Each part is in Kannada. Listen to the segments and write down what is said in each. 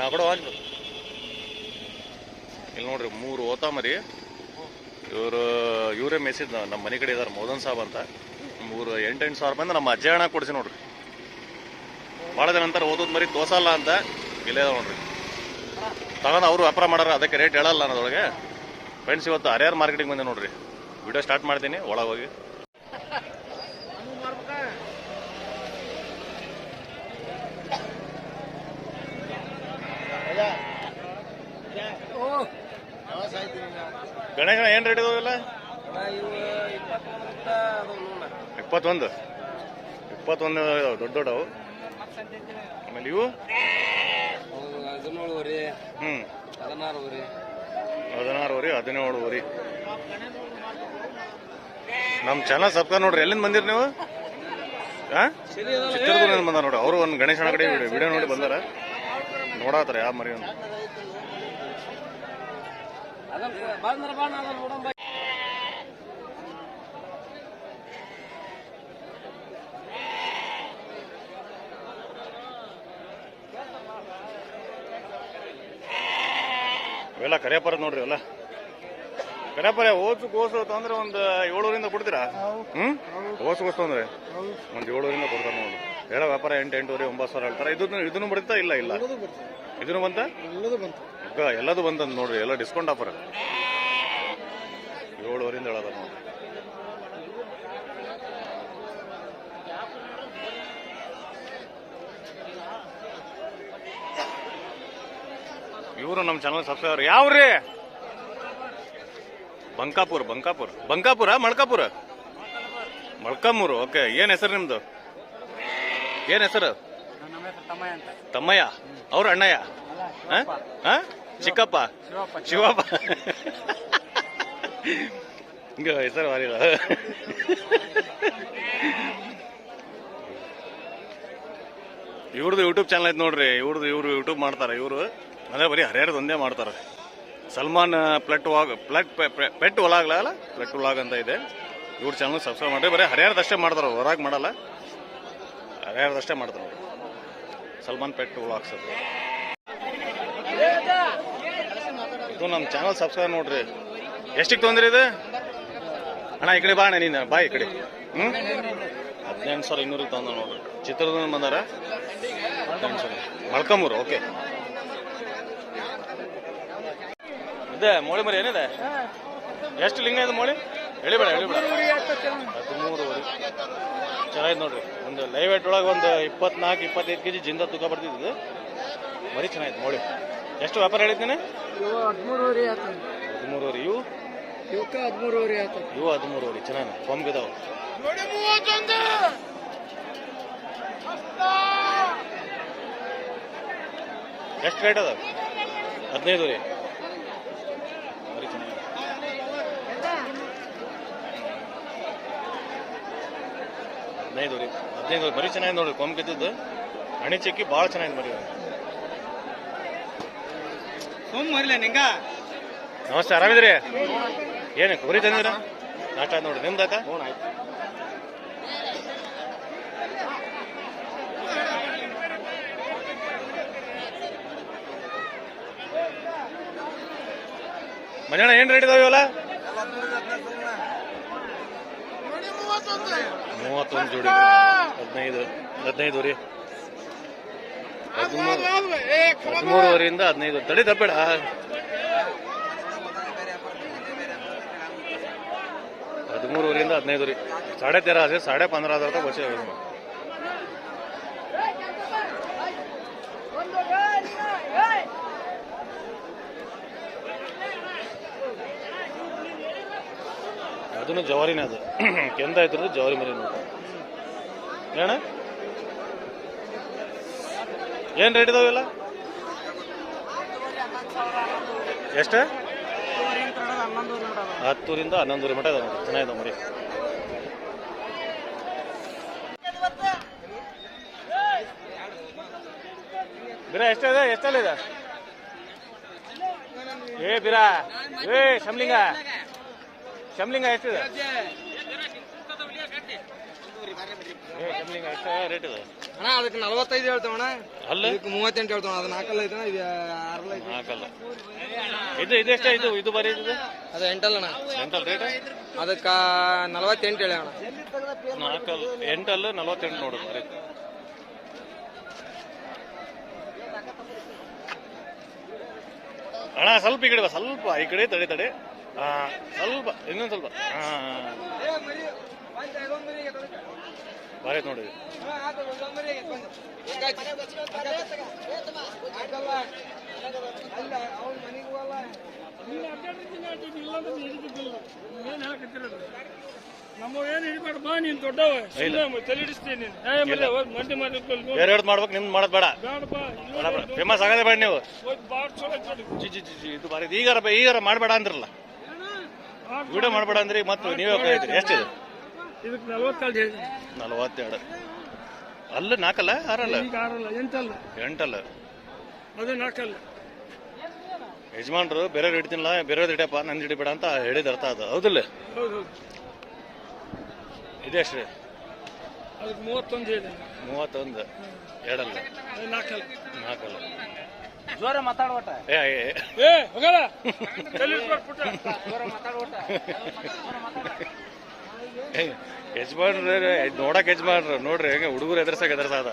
ಹೋಗಿ ಇಲ್ಲಿ ನೋಡ್ರಿ, ಮೂರು ಓತಾಮರಿ ಇವರು, ಇವರೇ ಮೆಸೇಜ್ ನಮ್ಮ ಮನೆ ಕಡೆ ಇದಾರೆ, ಮೋದನ್ ಸಾಬ್ ಅಂತ. ಮೂರು, ಎಂಟೆಂಟು ಸಾವಿರ ರೂಪಾಯಿಂದ ನಮ್ಮ ಅಜ್ಜ ಹಣ ಕೊಡಿಸಿ ನೋಡ್ರಿ. ಭಾಳ ದಿನ ನಂತರ ಓದೋದು ಮರಿ ತೋಸಲ್ಲ ಅಂತ. ಇಲ್ಲೇ ನೋಡ್ರಿ. ತಗೊಂಡು ಅವರು ವ್ಯಾಪಾರ ಮಾಡಾರ, ಅದಕ್ಕೆ ರೇಟ್ ಹೇಳಲ್ಲ ಅನ್ನೋದೊಳಗೆ ಫ್ರೆಂಡ್ಸ್ ಇವತ್ತು ಹರಿಹರ ಮಾರ್ಕೆಟಿಂಗ್ ಬಂದೆ ನೋಡ್ರಿ. ವಿಡಿಯೋ ಸ್ಟಾರ್ಟ್ ಮಾಡ್ತೀನಿ, ಒಳಗೆ ಹೋಗಿ. ಗಣೇಶ ಏನು ರೇಟ್ ಇದಾವೆಲ್ಲ ಇಪ್ಪತ್ತೊಂದು. ಇಪ್ಪತ್ತೊಂದು ದೊಡ್ಡ ದೊಡ್ಡವು. ಆಮೇಲೆ ಇವು? ಹದಿನೇಳುವರೆ ಹದಿನಾರು ಹದಿನಾರುವರೆ ಹದಿನೇಳು ಹದಿನೇಳುವರೆ. ನಮ್ಮ ಚಾನಲ್ ಸಬ್ಸ್ಕ್ರೈಬ್ ನೋಡ್ರಿ, ಎಲ್ಲಿಂದ ಬಂದಿರಿ ನೀವು? ಚಿತ್ರದುರ್ಗ ಚಿತ್ರದುರ್ಗದಿಂದ ಬಂದಾರ ನೋಡ್ರಿ, ಅವರು ಒಂದು ಗಣೇಶನ ಕಡೆ ವಿಡಿಯೋ ನೋಡಿ ಬಂದಾರ. ನೋಡಾತಾರ ಯಾವ ಮರಿ ಅಂತ ಇವೆಲ್ಲ ಕರಿಯಪ್ಪರ ನೋಡ್ರಿ ಎಲ್ಲ ಕರಿಯಪ್ಪರ ಓಸು ಕೋಸು ತಂದ್ರೆ ಒಂದು ಏಳೂರಿಂದ ಕೊಡ್ತೀರಾ? ಹ್ಮ್? ಓಸು ಕೋಸು ಅಂದ್ರೆ ಒಂದು ಏಳೂರಿಂದ ಕೊಡ್ತಾರೆ ನೋಡಿ ಹೇಳ ವ್ಯಾಪಾರ ಎಂಟು ಎಂಟೂವರೆ ಒಂಬತ್ತು ಸಾವಿರ ಹೇಳ್ತಾರೆ. ಇದನ್ನು ಇದನ್ನು ಬರುತ್ತಾ ಇಲ್ಲ ಇಲ್ಲ. ಇದನ್ನು ಬಂತ? ಎಲ್ಲದು ಬಂತು. ಈಗ ಎಲ್ಲದು ಬಂತಂದ್ ನೋಡ್ರಿ ಎಲ್ಲ ಡಿಸ್ಕೌಂಟ್ ಆಫರ್ ಏಳುವರಿಂದ ಹೇಳೋದ ನೋಡ್ರಿ. ಇವರು ನಮ್ಮ ಚಾನಲ್ ಸಬ್ಸ್ಕ್ರೈಬರ್ ಯಾವ್ರಿ? ಬಂಕಾಪುರ್ ಬಂಕಾಪುರ್. ಬಂಕಾಪುರ ಮಳ್ಕಾಪುರ? ಮಳ್ಕಾಮೂರು ಓಕೆ ಏನ್ ಹೆಸರು ನಿಮ್ದು? ಏನ್ ಹೆಸರು? ತಮ್ಮಯ್ಯ ಅವ್ರ ಅಣ್ಣಯ್ಯ? ಚಿಕ್ಕಪ್ಪ? ಶಿವಪ್ಪ ಹಿಂಗ ಹೆಸರು ಮಾರಿಲ್ಲ. ಇವ್ರದ್ದು ಯೂಟ್ಯೂಬ್ ಚಾನಲ್ ಐತೆ ನೋಡ್ರಿ. ಇವ್ರದ್ದು ಇವ್ರು ಯೂಟ್ಯೂಬ್ ಮಾಡ್ತಾರೆ. ಇವರು ಅಂದ್ರೆ ಬರೀ ಹರಿಹರದ ಒಂದೇ ಮಾಡ್ತಾರೆ. ಸಲ್ಮಾನ್ ಪ್ಲಟ್ ವಾಗ್ ಪ್ಲಟ್ ಪೆಟ್ ಒಲಾಗ್ಲ ಅಲ್ಲ? ಪ್ಲಟ್ ಒಲಾಗ್ ಅಂತ ಇದೆ. ಇವ್ರ ಚಾನಲ್ ಸಬ್ಸ್ಕ್ರೈಬ್ ಮಾಡ್ರಿ. ಬರೀ ಹರಿಹರದಷ್ಟೇ ಮಾಡ್ತಾರೆ. ಹೊರಗೆ ಮಾಡಲ್ಲ. ಹರಿಹರದಷ್ಟೇ ಮಾಡ್ತಾರೆ ಸಲ್ಮಾನ್ ಪೆಟ್ ವ್ಲಾಗ್ಸ್ ಅದು ಇದು ನಮ್ಮ ಚಾನಲ್ ಸಬ್ಸ್ಕ್ರೈಬ್ ನೋಡ್ರಿ. ಎಷ್ಟಿಗೆ ತೊಂದ್ರೆ ಇದು? ಅಣ್ಣ, ಈ ಕಡೆ ಬಾ ಅಣ್ಣ, ನೀನು ಬಾ ಈ ಕಡೆ. ಹ್ಞೂ ಹದಿನೆಂಟು ಸಾವಿರ ಇನ್ನೂರಿಗೆ ತೊಂದ್ರೆ ನೋಡ್ರಿ. ಚಿತ್ರದುರ್ಗ ಬಂದಾರ? ಹದಿನೆಂಟು ಸಾವಿರ. ಮಳ್ಕಮೂರು ಓಕೆ. ಇದೆ, ಮೋಳಿ ಮರಿ ಏನಿದೆ? ಎಷ್ಟು ಲಿಂಗ ಇದೆ ಮೋಳಿ? ಹೇಳಿಬೇಡ ಹೇಳಿಬೇಡ ಹದಿಮೂರುವರೆ. ಚೆನ್ನಾಗಿದೆ ನೋಡ್ರಿ. ಒಂದು ಲೈವ್ ವೇಟ್ ಒಳಗೆ ಒಂದು ಇಪ್ಪತ್ನಾಲ್ಕು ಇಪ್ಪತ್ತೈದು ಕೆ ಜಿ ಜಿಂದ ತೂಕ ಬರ್ತಿದ್ದು ಬರೀ ಚೆನ್ನಾಗಿದೆ ನೋಡಿ ಎಷ್ಟು ವ್ಯಾಪಾರ ಹೇಳಿದ್ದೀನಿ? ಹದಿಮೂರುವರೆ ಆಯ್ತು ಹದಿಮೂರುವರೆ ಇವು? ಇವಕ್ಕ ಹದಿಮೂರುವರೆ ಆಯ್ತು ಇವು ಹದಿಮೂರುವರೆ ಚೆನ್ನಾಗಿ ಕೊಂಬಿದಾವು ಎಷ್ಟು ರೇಟ್ ಅದ? ಹದಿನೈದು ರೀ ಹದಿನೈದು ರೀ. ಹದಿನೈದು ಬರೀ ಚೆನ್ನಾಗಿ ನೋಡ್ರಿ ಕೊಂಬ್ ಗೆದ್ದದ್ದು ಹಣಿ ಚಕ್ಕಿ ಭಾಳ ಚೆನ್ನಾಗಿದೆ ಮರಿ ಸುಮ್ ಮರಿಲ ನಿಂಗ? ನಮಸ್ತೆ ಆರಾಮಿದ್ರಿ ಏನು ಕುರಿ ತಂದಿರ ನಾಷ್ಟ ಆಯ್ತು ನೋಡ್ರಿ ಆಯ್ತು? ಮನೆಯಣ್ಣ ಏನು ರೇಟ್ ಇದಾವೆ ಇವೆಲ್ಲ? ಮೂವತ್ತೊಂದು ಜೋಡಿ ಹದಿನೈದು ಹದಿನೈದು ರೀ ಹದಿಮೂರು, ಹದಿಮೂರುವರೆಯಿಂದ ಹದಿನೈದು. ತಡಿ ತಪ್ಪಬೇಡ ಹದಿಮೂರುವರೆಯಿಂದ ಹದಿನೈದು ರೀ ಸಾಡೆ ತೆರ ಅದೇ ಸಾಡೆ ಪಂದ್ರ ಹಜಾರ ತಗ ಬಸ್ ಅದನ್ನು ಜವಾರಿನೇ ಅದು. ಕೆಂದ ಇದ್ರದ್ದು ಜವಾರಿ ಮರಿ ನೋಡಿ. ಏನ? ಏನ್ ರೇಟ್ ಇದಾವೆಲ್ಲ ಎಷ್ಟು? ಹತ್ತೂರಿಂದ ಹನ್ನೊಂದೂರಿ ಮಠ ಇದಾವೆ ನೋಡಿ. ಚೆನ್ನಾಗಿದೆ ಮರಿ. ಬಿರಾ ಎಷ್ಟಿದೆ ಎಷ್ಟಲ್ಲ ಇದೆ? ಏ ಬಿರಾ, ಏ, ಶಮ್ಲಿಂಗ. ಶಮ್ಲಿಂಗ ಎಷ್ಟಿದೆ? ರೇಟ್ ಇದೆ ಅಣ್ಣ ಅದಕ್ಕೆ ನಲವತ್ತೈದು ಅಲ್ಲ? ಇದಕ್ಕೆ ಮೂವತ್ತೆಂಟು ಹೇಳ್ತಾವ ಅದು ನಾಲ್ಕಲ್ಲ ಐತಣ ಇದು ಆರಲ್ಲ ಐತೆ ನಾಲ್ಕಲ್ಲ. ಇದು ಇದೆಷ್ಟ ಇದು? ಇದು ಬರೀ ಇದು? ಅದು ಎಂಟಲ್ಲಣ್ಣ ಎಂಟಲ್ ರೇಟ್ ಅದಕ್ಕೆ ನಲವತ್ತೆಂಟು ಹೇಳಿ ಅಣ್ಣ. ನಾಲ್ಕಲ್ ಎಂಟಲ್ಲ ನಲವತ್ತೆಂಟು ನೋಡು ಅಣ್ಣ ಸ್ವಲ್ಪ ಈ ಕಡೆ ಬಾ ಸ್ವಲ್ಪ ಈ ಕಡೆ ತಡೆ ತಡೆ. ಹಾ ಸ್ವಲ್ಪ ಇನ್ನೊಂದು ಸ್ವಲ್ಪ. ಹಾ ಬಾರಿ ನೋಡಿ. ಬೇರೆ ಮಾಡ್ಬೇಕು ನಿಮ್ದು ಮಾಡೋದು ಬೇಡ. ಬೇಡಪ್ಪ ಫೇಮಸ್ ಆಗದೆ ಬೇಡ ನೀವು. ಜಿ ಜಿ ಜಿ ಜಿ ಇದು ಬಾರಿ ಈಗಾರ ಈಗಾರ ಮಾಡಬೇಡ ಅಂದ್ರಲ್ಲ. ವಿಡಿಯೋ ಮಾಡಬೇಡ ಅಂದ್ರಿ ಮತ್ತೆ ನೀವೇ ಎಷ್ಟಿದೆ? ಇದಕ್ಕೆ ನಲ್ವತ್ತಲ್ಲಿ ಹೇಳಿ ನಲವತ್ತೆರಡು. ಅಲ್ಲ ನಾಲ್ಕಲ್ಲ? ಆರಲ್ಲ? ಈಗ ಆರಲ್ಲ ಎಂಟಲ್ಲ. ಎಂಟಲ್ಲ. ಅದು ನಾಲ್ಕಲ್ಲ. ಯಜಮಾನ್ರು ಬೇರೆ ಹಿಡ್ತೀನಲ್ಲ ಬೇರೆ ಹಿಡಿಯಪ್ಪ ನಂದು ಹಿಡಿಬೇಡ ಅಂತ ಹೇಳಿದ ಅರ್ಥ ಅದು. ಹೌದಿಲ್ಲ? ಹೌದು ಹೌದು. ಇದೆಷ್ಟು ಅದಕ್ಕೆ ಮೂವತ್ತೊಂದು ಹೇಳಿ ಮೂವತ್ತೊಂದು. ಎರಡಲ್ಲ. ಅದು ನಾಲ್ಕಲ್ಲ. ನಾಲ್ಕಲ್ಲ. ಜೋರ ಮಾತಾಡೋಟ ಏ ಏ, ಏ. ಹೋಗಲ್ಲ. ಜೋರ ಮಾತಾಡೋಟ ಏ, ಯಜಮಾನ್ರು ಇದ್ ನೋಡಕ್ ಯಜಮಾನ್ ನೋಡ್ರಿ ಹೆಂಗೆ ಹುಡುಗರು ಎದುರ್ಸಕ್ ಎದುರ್ಸಾದ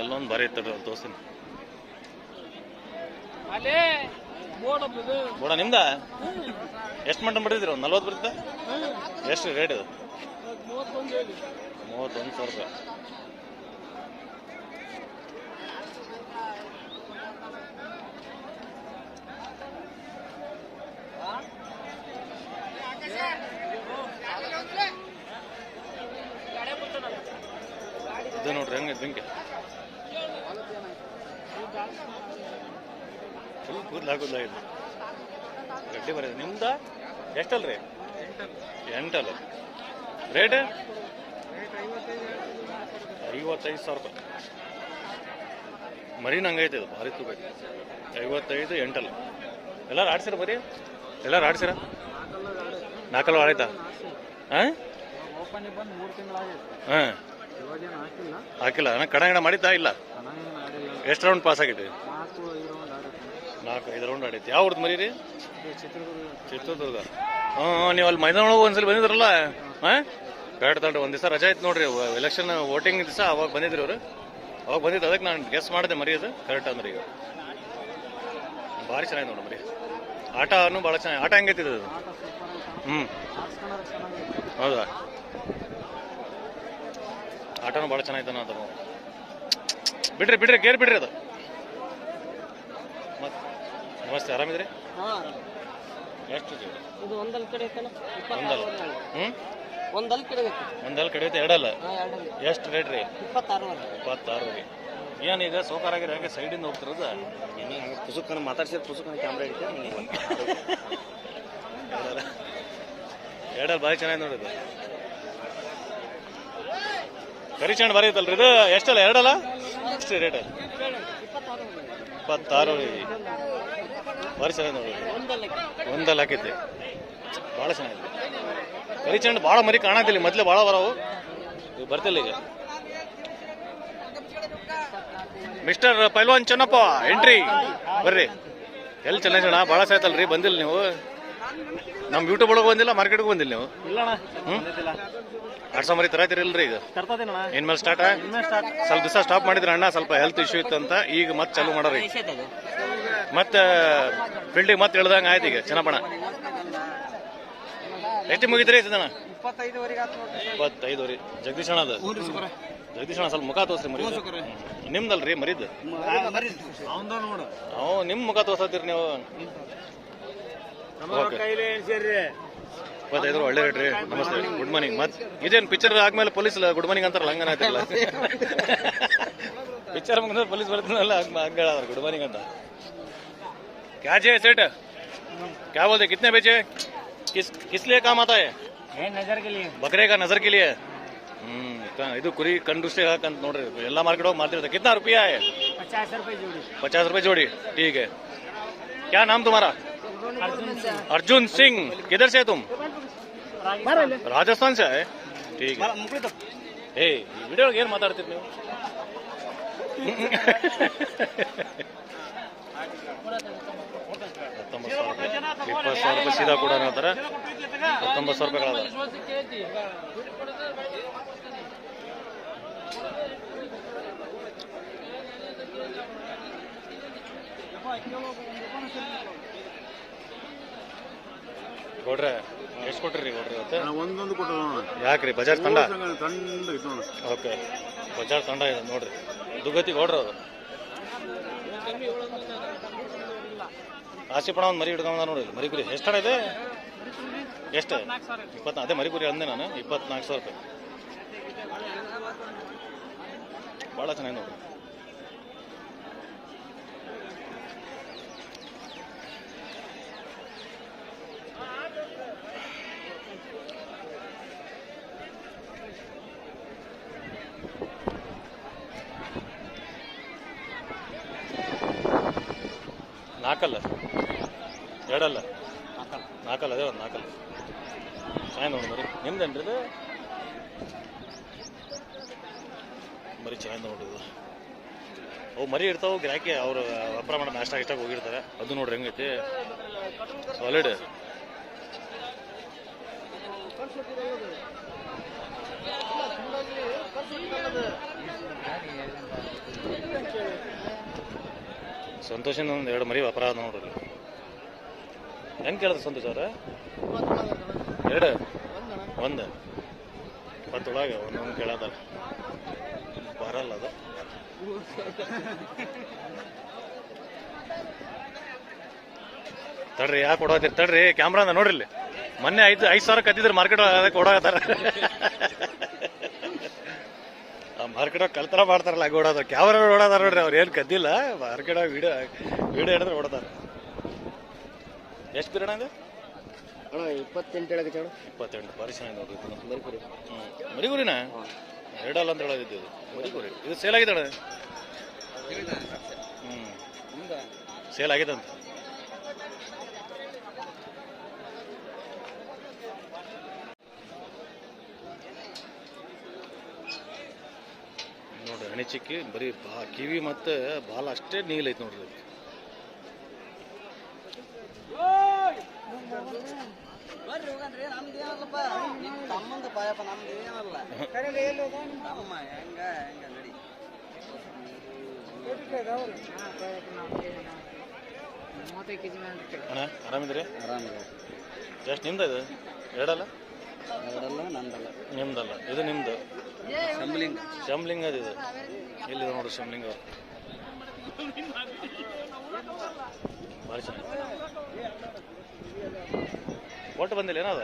ಅಲ್ಲೊಂದು ಬಾರಿ ಇತ್ತದ ತೋರ್ಸ್ತೀನಿ ಬೋಡ ನಿಮ್ದ? ಎಷ್ಟು ಮಂಟನ್ ಬಿಡಿದ್ರಿ ಒಂದು ನಲ್ವತ್ತು ಬರುತ್ತೆ? ಎಷ್ಟು ರೇಟ್ ಇದು? ಮೂವತ್ತೊಂದು ಸಾವಿರ ರೂಪಾಯಿ. ಇದು ನೋಡ್ರಿ, ಹೆಂಗೆ ಬೆಂಕಿ ಫುಲ್ ಕೂದಲು ಕೂದಲ ಇದು ಗಡ್ಡಿ ಬರೋದು ನಿಮ್ದ? ಎಷ್ಟಲ್ರಿ? ಎಂಟಲ್ಲ. ರೇಟ್ ಐವತ್ತೈದು ಸಾವಿರ ರೂಪಾಯಿ. ಮರಿ ನಂಗೈತೆ ಇದು, ಭಾರಿ ತೂಕ ಐವತ್ತೈದು, ಎಂಟಲ್ಲ. ಎಲ್ಲಾರು ಆಡ್ಸಿರ ಬರೀ ಎಲ್ಲಾರು ಆಡ್ಸಿರ? ನಾಲ್ಕಲ್ಲ ಆಡೈತಾ? ಹಾಂ ಹಾಂ ಹಾಕಿಲ್ಲ. ನಾನು ಕಣ ಮಾಡಿದ್ದಾ ಇಲ್ಲ? ಎಷ್ಟು ರೌಂಡ್ ಪಾಸ್ ಆಗೈತೆ ನಾಲ್ಕು, ಐದು ರೌಂಡ್ ಆಡೈತಿ. ಯಾವ ಊರ್ದು ಮರೀರಿ ಚಿತ್ರದುರ್ಗ. ಹಾಂ ನೀವು ಅಲ್ಲಿ ಮೈದಾನ ಒಳಗೆ ಒಂದ್ಸಲ ಬಂದಿದ್ರಲ್ಲ? ಹಾಂ ಬೇಡ ತಡ್ರಿ ಒಂದು ದಿವಸ ರಜಾ ಇತ್ತು ನೋಡ್ರಿ ಎಲೆಕ್ಷನ್ ವೋಟಿಂಗ್ ದಿವಸ ಅವಾಗ ಬಂದಿದ್ರಿ ಅವರು. ಅವಾಗ ಬಂದಿದ್ದು ಅದಕ್ಕೆ ನಾನು ಗೆಸ್ ಮಾಡಿದೆ ಮರಿ ಅದು ಕರೆಕ್ಟ್ ಅಂದ್ರೆ ಈಗ. ಭಾರಿ ಚೆನ್ನಾಗಿ ನೋಡಿ ಮರಿ ಆಟನೂ ಭಾಳ ಚೆನ್ನಾಗಿ ಆಟ ಹೆಂಗೈತಿದೆ ಅದು? ಹ್ಞೂ ಹೌದಾ? ಆಟನೂ ಭಾಳ ಚೆನ್ನಾಗಿತ್ತು ಅಂತ ಬಿಡ್ರಿ ಬಿಡ್ರಿ ಗೇರ್ ಬಿಡ್ರಿ ಅದು. ಮತ್ತೆ ನಮಸ್ತೆ ಆರಾಮಿದ್ರಿ? ಹಾಂ ಎಷ್ಟು ಒಂದಲ್ಲಿ ಹ್ಞೂ ಒಂದಲ್ಲಿ ಕಡೆ ಒಂದಲ್ಲಿ ಕಡಿಯುತ್ತೆ ಎರಡಲ್ಲ? ಎಷ್ಟು ರೇಟ್ ರೀ? ಇಪ್ಪತ್ತಾರು ಇಪ್ಪತ್ತಾರು ರೀ ಏನೀಗ ಸೋಕಾರಾಗಿರೋ ಹಾಗೆ ಸೈಡಿಂದ ಹೋಗ್ತಿರೋದು? ಪುಸುಕನ ಮಾತಾಡ್ಸಿದ್ರೆ ಪುಸುಕನ ಕ್ಯಾಮ್ರಾ ಹಿಡಿತೆ ಎರಡಲ್ಲಿ. ಭಾರಿ ಚೆನ್ನಾಗಿ ನೋಡಿದ್ದು ಕರಿ ಚೆಂಡು ಭಾರಿ ಐತಲ್ರಿ ಇದು? ಎಷ್ಟಲ್ಲ? ಎರಡಲ್ಲ? ಎಷ್ಟು ರೇಟ್ ಇಪ್ಪತ್ತಾರು ಭಾರಿ ಚೆನ್ನಾಗಿ ನೋಡಿ ಒಂದಲ್ಲಿ ಹಾಕೈತಿ ಭಾಳ ಚೆನ್ನಾಗಿದೆ. ಕರಿ ಚೆಂಡು ಭಾಳ ಮರಿ ಕಾಣತಿಲ್ಲ ಮೊದಲೇ ಭಾಳ ಬರವು. ಈಗ ಬರ್ತಿಲ್ಲ ಈಗ. ಮಿಸ್ಟರ್ ಪೈಲ್ವಾನ್ ಚೆನ್ನಪ್ಪ ಎಂಟ್ರಿ. ಬರ್ರಿ. ಎಲ್ಲಿ ಅಣ್ಣ ಭಾಳ ಸಾಯ್ತಲ್ರಿ ಬಂದಿಲ್ಲ ನೀವು. ನಮ್ಮ ಯೂಟ್ಯೂಬ್ ಒಳಗೆ ಬಂದಿಲ್ಲ ಮಾರ್ಕೆಟ್ಗೆ ಬಂದಿಲ್ಲ ನೀವು. ಅಡ್ಸ ಮರಿ ತರತಿರಿಲ್ರಿ ಈಗ. ಇನ್ಮೇಲೆ ಸ್ಟಾರ್ಟ್ ಸ್ವಲ್ಪ ದಿವಸ ಸ್ಟಾಪ್ ಮಾಡಿದ್ರ ಅಣ್ಣ ಸ್ವಲ್ಪ ಹೆಲ್ತ್ ಇಶ್ಯೂ ಇತ್ತು ಅಂತ ಈಗ ಮತ್ತೆ ಚಾಲೂ ಮಾಡೋರಿ. ಮತ್ತೆ ಫೀಲ್ಡಿಗೆ ಮತ್ತೆ ಇಳ್ದಂಗೆ ಆಯ್ತು ಈಗ ಚೆನ್ನಪ್ಪಣ ಎಷ್ಟು ಮುಗಿದ್ರಿ ಇದನ್ನ ಇಪ್ಪತ್ತೈದುವರೆ. ಜಗದೀಶ್ ಅಣ್ಣ ಅದ. ಜಗದೀಶ್ ಅಣ್ಣ ಸ್ವಲ್ಪ ಮುಖ ತೋರಿಸ್ರಿ ಮರಿ ನಿಮ್ದಲ್ರಿ ಮರಿದ್ ಅವ್ ನಿಮ್ ಮುಖ ತೋರ್ಸತ್ತೀರಿ ನೀವು. ಇಪ್ಪತ್ತೈದು ಒಳ್ಳೆ ರೇಟ್ ನಮಸ್ತೆ. ಗುಡ್ ಮಾರ್ನಿಂಗ್ ಮತ್ ಇದೇನ್ ಪಿಕ್ಚರ್ ಆದ್ಮೇಲೆ ಪೊಲೀಸ್ ಗುಡ್ ಮಾರ್ನಿಂಗ್ ಅಂತಾರಲ್ಲ ಹಂಗನ ಆಯ್ತಲ್ಲ? ಪಿಕ್ಚರ್ ಮುಗಿದ್ರೆ ಪೊಲೀಸ್ ಬರ್ತಾನಲ್ಲ ಹಂಗ ಗುಡ್ ಮಾರ್ನಿಂಗ್ ಅಂತ. ಕ್ಯಾಜೆ ಸೇಟ್? ಕ್ಯಾ ಬೋಲ್ದೆ ಕಿತ್ನೆ ಬೇಜೆ? किस किस लिए काम आता है ಏನ್ ನಜರ್ಗೆ ಬಕರೆ का नजर के लिए ಹ್ಮ್ ಕ- ಇದು ಕುರಿ ಕಂಡುಷ್ಟಿ ಹಾಕಂತ ನೋಡ್ರಿ ಎಲ್ಲಾ ಮಾರ್ಕೆಟ್ ಹೋಗಿ ಮಾರ್ತಿರ್ತಾರೆ ಕಿತ್ನಾ ರೂಪಾಯಿ पचास रुपए जोड़ी पचास रुपए जोड़ी ठीक है क्या नाम तुम्हारा अर्जुन सिंह अर्जुन सिंह किधर से है तुम ರಾಜಸ್ಥಾನ್ ಸೆ ठीक है ಏ ವಿಡಿಯೋ ಒಳಗೆ ಏನು ಮಾತಾಡ್ತೀರಿ ನೀವು ಸೀದಾ ಕೂಡ ಅಂತಾರೆ ಹತ್ತೊಂಬತ್ತು ಸಾವಿರ ರೂಪಾಯಿಗಳದ ಕೊಡ್ರೆ ಎಷ್ಟು ಕೊಟ್ರಿ ಕೊಡ್ರಿ ಇವತ್ತು? ಒಂದೊಂದು ಕೊಟ್ಟು ಯಾಕ್ರಿ ಬಜಾರ್ ತಂಡ? ತಂಡ ಓಕೆ ಬಜಾರ್ ತಂಡ ಇದೆ ನೋಡ್ರಿ. ದುಗತಿ ಕೊಡ್ರಿ ಅದು. ಆಸಿಪಣ ಒಂದು ಮರಿ ಹಿಡ್ಕೊಂಡ ನೋಡಿ ಮರಿ ಕುರಿ ಎಷ್ಟು ಇದೆ? ಎಷ್ಟು? ಇಪ್ಪತ್ತ ಅದೇ ಮರಿ ಕುರಿ ಅಂದೆ ನಾನು. ಇಪ್ಪತ್ನಾಲ್ಕು ಸಾವಿರ ರೂಪಾಯಿ. ಭಾಳ ಚೆನ್ನಾಗಿ ನೋಡ್ರಿ. ನಾಲ್ಕಲ್ಲ ಎರಡಲ್ಲ. ನಾಲ್ಕಲ್ಲ ಅದೇ ಒಂದು ನಾಲ್ಕಲ್ಲ ಚೆನ್ನಾಗಿ ನೋಡಿ ಮರಿ ನಿಮ್ದೇನ್ರಿ ಇದು? ಮರಿ ಚೆನ್ನಾಗಿ ನೋಡಿ ಇದು. ಅವು ಮರಿ ಇರ್ತಾವೆ, ಗಿರಾಕಿ ಅವರು ವ್ಯಾಪಾರ ಮಾಡೋ ನಾಷ್ಟ ಇಷ್ಟಾಗಿ ಹೋಗಿರ್ತಾರೆ. ಅದು ನೋಡ್ರಿ ಹೆಂಗೈತಿ. ಸಾಲಿಡ್ ಸಂತೋಷಿಂದ ಒಂದು ಎರಡು ಮರಿ ಅಪರಾಧ ನೋಡ್ರಿ. ಹೆಂಗ್ ಕೇಳಿದ್ರು ಸಂತೋಷ ಅವ್ರ? ಎರಡು? ಒಂದು? ಇಪ್ಪತ್ತೊಳಗೆ ಒಂದೊಂದು ಕೇಳದ ಬರಲ್ಲ ಅದು. ತಡ್ರಿ, ಯಾಕೆ ಕೊಡೋತಿರ್ ತಡ್ರಿ ಕ್ಯಾಮ್ರಾ ನೋಡ್ರಿ ಇಲ್ಲಿ. ಮೊನ್ನೆ ಐದು ಐದು ಸಾವಿರ ಕತ್ತಿದ್ರು ಮಾರ್ಕೆಟ್ ಅದಕ್ಕೆ ಕೊಡೋದಾರ ಆ ಕಲ್ತರ ಮಾಡ್ತಾರಲ್ಲ ಹಂಗೆ ಓಡೋದು ಕ್ಯಾಮ್ರಾ ಓಡೋದಾರ ನೋಡ್ರಿ ಅವ್ರು ಏನು ಕದ್ದಿಲ್ಲ. ಮಾರ್ಕೆಟ್ ವಿಡಿಯೋ ವಿಡಿಯೋ ಹಿಡಿದ್ರೆ ಓಡೋದಾರ ಎಷ್ಟು ಪಿರಿಯಡ್ ಅದು? ಅಣ್ಣ ಇಪ್ಪತ್ತೆಂಟು ಹೇಳಕ್ಕೆ ಚೇಳು ಇಪ್ಪತ್ತೆಂಟು. ಬಾರಿ ಚೆನ್ನಾಗಿ ಮರಿಕುರಿ ಹ್ಞೂ ಮರಿಗುರಿನಾ ಎರಡಲ್ಲ ಅಂತ ಹೇಳೋದಿದ್ದು ಇದು. ಮರಿಗುರಿ ಇದು ಸೇಲ್ ಆಗಿದೆ ಅಣ್ಣ ಹ್ಞೂ ಸೇಲ್ ಆಗಿದೆ ಅಂತ ನೋಡ್ರಿ ಹಣಿ ಚಿಕ್ಕಿ ಬರೀ ಬಾ ಕಿವಿ ಮತ್ತು ಬಾಲ ಅಷ್ಟೇ ನೀಲೈತೆ ನೋಡ್ರಿ. ಬರ್ರಿ ಹೋಗನ್ರಿ ನಮ್ದು ಆರಾಮಿದ್ರಿ ಎಷ್ಟು ಇದು? ಎರಡಲ್ಲ? ಎರಡಲ್ಲ ನಂದಲ್ಲ. ನಿಮ್ದಲ್ಲ. ಇದು ನಿಮ್ದು? ಶಂಬ್ಲಿಂಗ್. ಶಮ್ಲಿಂಗ್ ಅದು ಇದು. ಎಲ್ಲಿದೆ ನೋಡ್ರಿ ಶಮ್ಲಿಂಗ ಭಾರಿ ಚೆನ್ನಾಗಿ ಒಟ್ಟು ಬಂದಿಲ್ಲ ಏನದ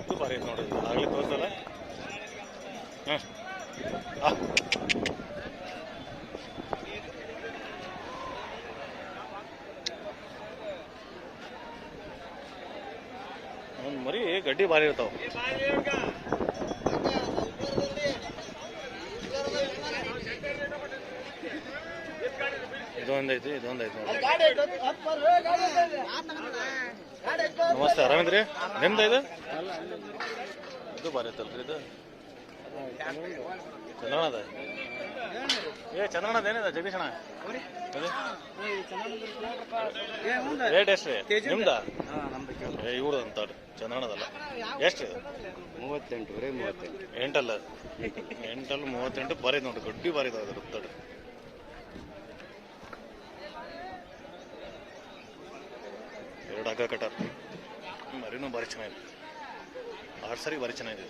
ಇದು ಭಾರಿ ಐತೆ ನೋಡ್ರಿ ಇದು ಆಗಲೇ ತೋರಿಸಲ್ಲ ಹಾಂ ಒಂದು ಮರಿ ಗಡ್ಡಿ ಭಾರಿ ಇರ್ತಾವ. ಇದೊಂದು ಇದೊಂದೈತಿ ಇದೊಂದು ಐತಿ ನೋಡ್ರಿ. ನಮಸ್ತೆ, ಆರಾಮಿದ್ರಿ? ನಿಮ್ದ ಇದು? ಇದು ಭಾರಿ ಐತಲ್ರಿ ಇದು. ಚಂದ್ರಣ್ಣದ ಏ ಚಂದ್ರಣ್ಣದ ಏನಿದೆ? ಜಗದೀಶ್ ಅಣ್ಣ ರೇಟ್ ಎಷ್ಟು ರೀ? ನಿಮ್ದ? ಏ ಇವ್ರದ್ದು ಅಂತ ಚಂದ್ರಣ್ಣದಲ್ಲ ಎಷ್ಟು ಮೂವತ್ತೆಂಟು ರೀ ಮೂವತ್ತೆಂಟು. ಎಂಟಲ್ಲ? ಎಂಟಲ್ಲ ಮೂವತ್ತೆಂಟು ಬಾರಿ ನೋಡ್ರಿ ಗಡ್ಡಿ ಬಾರಿ ಅದು ಎರಡು ಹಗ್ಗ ಕಟ್ಟಾರ ಮರಿನೂ ಭಾರಿ ಚೆನ್ನಾಗಿದೆ. ಆರು ಸರಿ ಭಾರಿ ಚೆನ್ನಾಗಿದೆ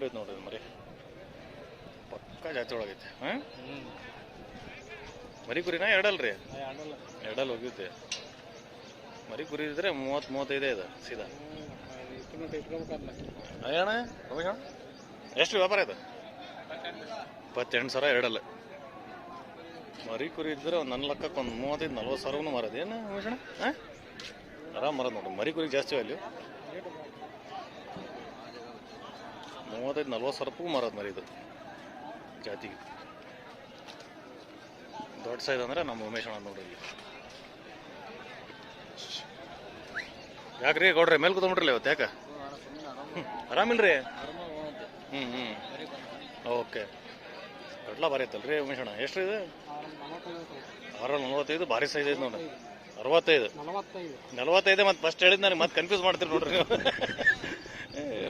ಸಾಲ್ಡ್ ನೋಡ್ರಿ ಮರಿ. ಪಕ್ಕ ಜಾತಿ ಒಳಗೈತೆ. ಹಾಂ ಮರಿ ಕುರಿನಾ ಎರಡಲ್ರಿ ಎರಡಲ್ ಹೋಗಿದ್ದೆ ಮರಿ ಕುರಿ ಇದ್ರೆ ಮೂವತ್ತು ಮೂವತ್ತೈದೇ ಇದೆ ಸೀದಾ. ಅಣ್ಣ ಎಷ್ಟು ವ್ಯಾಪಾರ ಇದೆ? ಇಪ್ಪತ್ತೆಂಟು ಸಾವಿರ ಎರಡಲ್ಲ ಮರಿ ಕುರಿ ಇದ್ರೆ ಒಂದು ನನ್ನ ಲೆಕ್ಕಕ್ಕೆ ಒಂದು ಮೂವತ್ತೈದು ನಲ್ವತ್ತು ಸಾವಿರನೂ ಮಾರೋದು. ಏನು ಹಾಂ? ಆರಾಮ್ ಮಾರೋದು ನೋಡ್ರಿ ಮರಿ ಕುರಿ ಜಾಸ್ತಿ ವ್ಯಾಲ್ಯೂ ಮೂವತ್ತೈದು ನಲ್ವತ್ತು ಸಾವಿರ ರೂಪಾಯಿ ಮಾರೋದು ಮರಿ ಇದು ಜಾತಿಗೆ. ದೊಡ್ಡ ಸೈಜ್ ಅಂದರೆ ನಮ್ಮ ಉಮೇಶ್ ಅಣ್ಣ ನೋಡ್ರಿ ಯಾಕ್ರಿ ಕೊಡ್ರಿ ಮೇಲೆ ಕೂತ್ಕೊಂಡ್ರಲ್ಲ ಇವತ್ತು ಯಾಕೆ? ಆರಾಮಿಲ್ರಿ? ಹ್ಞೂ ಹ್ಞೂ ಓಕೆ. ಎಲ್ಲ ಭಾರಿ ಐತಲ್ರಿ ಉಮೇಶ್ ಅಣ್ಣ. ಎಷ್ಟು ಇದೆ? ಆರು ನಲ್ವತ್ತೈದು ಭಾರಿ ಸೈಜ್ ಐತೆ ನೋಡ್ರಿ ಅರವತ್ತೈದು. ನಲವತ್ತೈದು. ಮತ್ತೆ ಫಸ್ಟ್ ಹೇಳಿದ್ ನನಗೆ ಮತ್ತೆ ಕನ್ಫ್ಯೂಸ್ ಮಾಡ್ತೀರಿ ನೋಡ್ರಿ ನೀವು.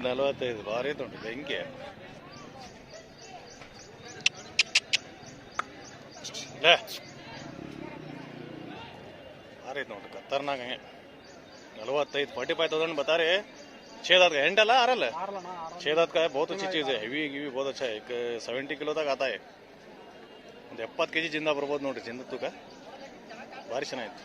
ನಲವತ್ತೈದು ಭಾರಿ ಐತೆ ನೋಡ್ರಿ ಬೆಂಕಿ ಲೇ ಭಾರಿ ಐತೆ ನೋಡ್ರಿ ಖತರ್ನಾಕ್ ಹಂಗೆ ನಲವತ್ತೈದು ಫಾರ್ಟಿ ಫೈವ್ ತೌಸಂಡ್ ಬತಾರೆ छेदात का हैंडल है आरल है छेदात का है बहुत अच्छी चीज़ है ಹೆವಿ ಗಿವಿ बहुत अच्छा है एक ಸೆವೆಂಟಿ ಕಿಲೋ ತಗ ಆತ है ಒಂದು ಎಪ್ಪತ್ತು ಕೆ ಜಿ ಜಿಂದ ಬರ್ಬೋದು ನೋಡ್ರಿ ಜಿಂದ ತೂಕ ಭಾರಿ ಚೆನ್ನಾಗಿತ್ತು